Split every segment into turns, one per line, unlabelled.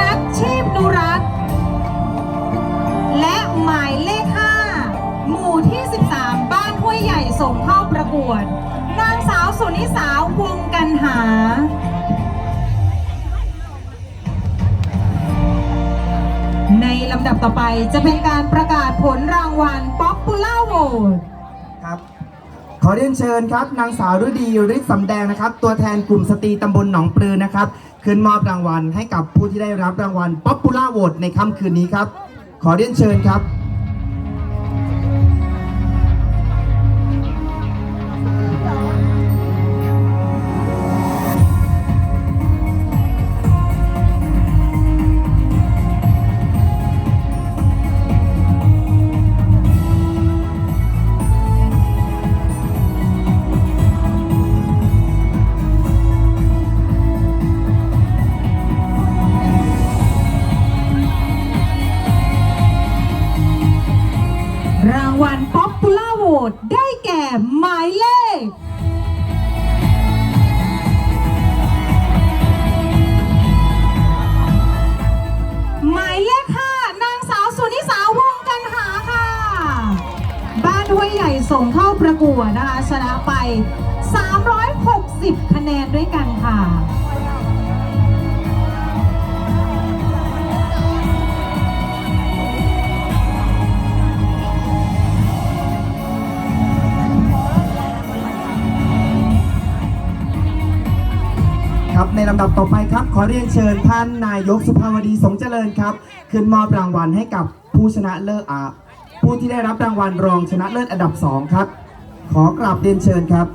นัทชีพนุรัตน์และหมายเลข 5 หมู่ที่ 13 บ้านห้วยใหญ่ส่งเข้าประกวด นางสาวสุนิสาวงกันหาในลำดับต่อไปจะเป็นการประกาศผลรางวัล Popular Vote
ครับขอ เรียนเชิญครับ นางสาวฤดีฤทธิ์สำแดงนะครับ ตัวแทนกลุ่มสตรีตำบลหนองปลือนะครับ ขึ้นมอบรางวัลให้กับผู้ที่ได้รับรางวัลป๊อปปูล่าโหวตในค่ำคืนนี้ครับ ขอเรียนเชิญครับ
หมายเลขหมายเลข5นางสาวสุนิสาวงกันหาค่ะ บ้านห้วยใหญ่ส่งเข้าประกวดนะคะชนะไป 360 คะแนนด้วยกันค่ะ
ลำดับต่อไปครับ ขอเรียนเชิญท่านนายกสุภาวดีสงเจริญครับ ขึ้นมอบรางวัลให้กับผู้ชนะเลิศอาผู้ที่ได้รับรางวัลรองชนะเลิศอันดับสองครับ ขอกราบเรียนเชิญครับ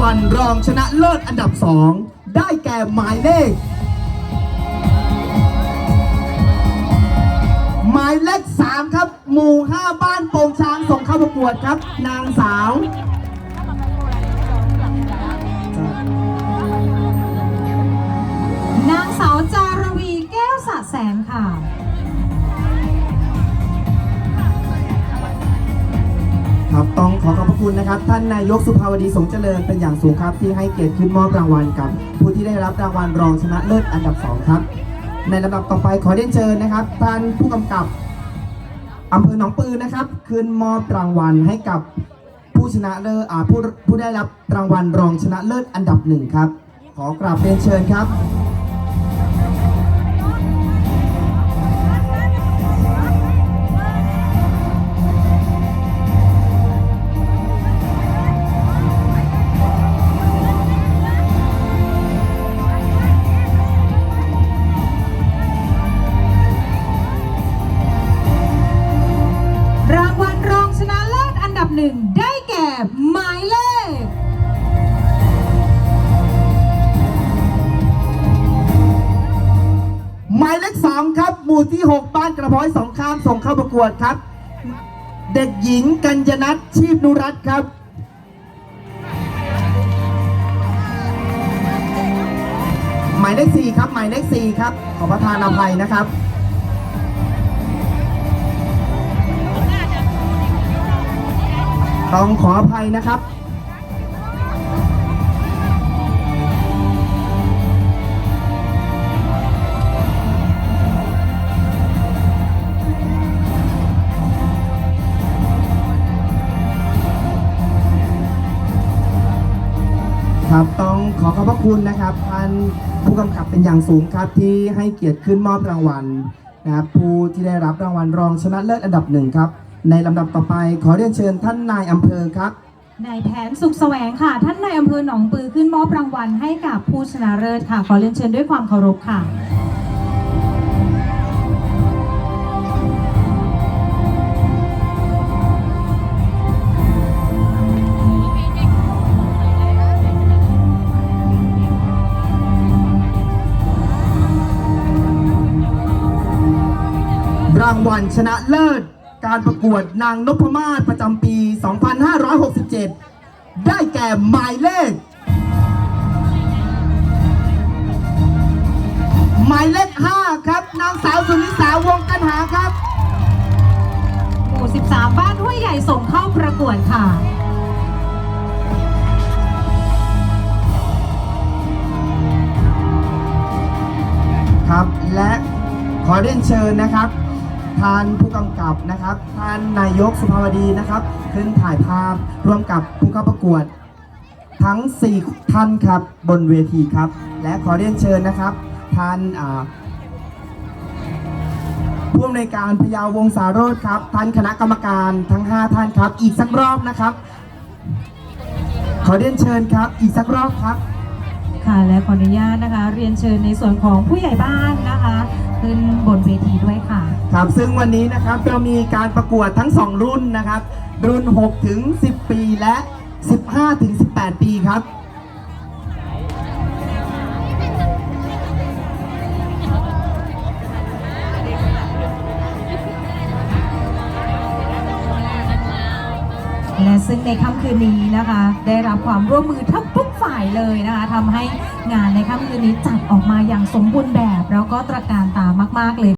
วัลรองชนะเลิศอันดับสองได้แก่หมายเลข หมายเลขสามครับ หมู่ห้าบ้านโป่งช้างส่งเข้าประกวดครับ นางสาว
นางสาวจารวีแก้วสะแสนค่ะ
อขอขอบพระคุณนะครับ ท่านนายกสุภาวดีสงเจริญเป็นอย่างสูงครับ ที่ให้เกียรติขึ้นมอบรางวัลกับ ผู้ที่ได้รับรางวัลรองชนะเลิศอันดับสองครับ ในลำดับต่อไปขอเรียนเชิญนะครับท่านผู้กำกับอำเภอหนองปือนะครับขึ้นมอบรางวัลให้กับผู้ชนะเลิศอ่าผู้ผู้ได้รับรางวัลรองชนะเลิศอันดับหนึ่งครับ ขอกราบเรียนเชิญครับ สองครับ หมู่ที่ 6 บ้านกระพ้อยสองข้ามส่งเข้าประกวดครับ เด็กหญิงกัญญนัทชีพนุรัตน์ครับหมายเลขสี่ครับหมายเลขสี่ครับ ขอประทานอภัยนะครับต้องขออภัยนะครับครับ องขอขอบพระคุณนะครับท่านผู้กำกับเป็นอย่างสูงครับที่ให้เกียรติขึ้นมอบรางวัลนะครับผู้ที่ได้รับรางวัลรองชนะเลิศอันดับหนึ่งครับ ในลำดับต่อไปขอเรียนเชิญท่านนายอำเภอครับ
นายแผนสุขแสวงค่ะ ท่านนายอำเภอหนองปือขึ้นมอบรางวัลให้กับผู้ชนะเลิศค่ะ ขอเรียนเชิญด้วยความเคารพค่ะ
รางวัลชนะเลิศ การประกวดนางนพมาศประจำปี 2567 ได้แก่หมายเลข หมายเลข 5 ครับ นางสาวสุนิสาวงกันหาครับ
หมู่ 13 บ้านห้วยใหญ่ส่งเข้าประกวดค่ะ
ครับและขอเรียนเชิญนะครับ ท่านผู้กำกับนะครับ ท่านนายกสุภาวดีนะครับ ขึ้นถ่ายภาพร่วมกับผู้เข้าประกวด ทั้ง 4 ท่านครับบนเวทีครับ และขอเรียนเชิญนะครับ ท่านผู้อำนวยการพยาววงศารโรธครับ ท่านคณะกรรมการทั้ง 5 ท่านครับ อีกสักรอบนะครับ ขอเรียนเชิญครับ อีกสักรอบครับ
ค่ะและขออนุญาตนะคะ เรียนเชิญในส่วนของผู้ใหญ่บ้านนะคะ ขึ้นบนเวทีด้วยค่ะ
ครับซึ่งวันนี้นะครับเรามีการประกวดทั้ง 2 รุ่นนะครับ รุ่น 6 ถึง 10 ปีและ 15 ถึง 18 ปีครับ
และซึ่งในค่ำคืนนี้นะคะ ได้รับความร่วมมือทั้งทุกฝ่ายเลยนะคะทำให้งานในค่ำคืนนี้จัดออกมาอย่างสมบูรณ์แบบ แล้วก็ตระการตามาก ๆ เลย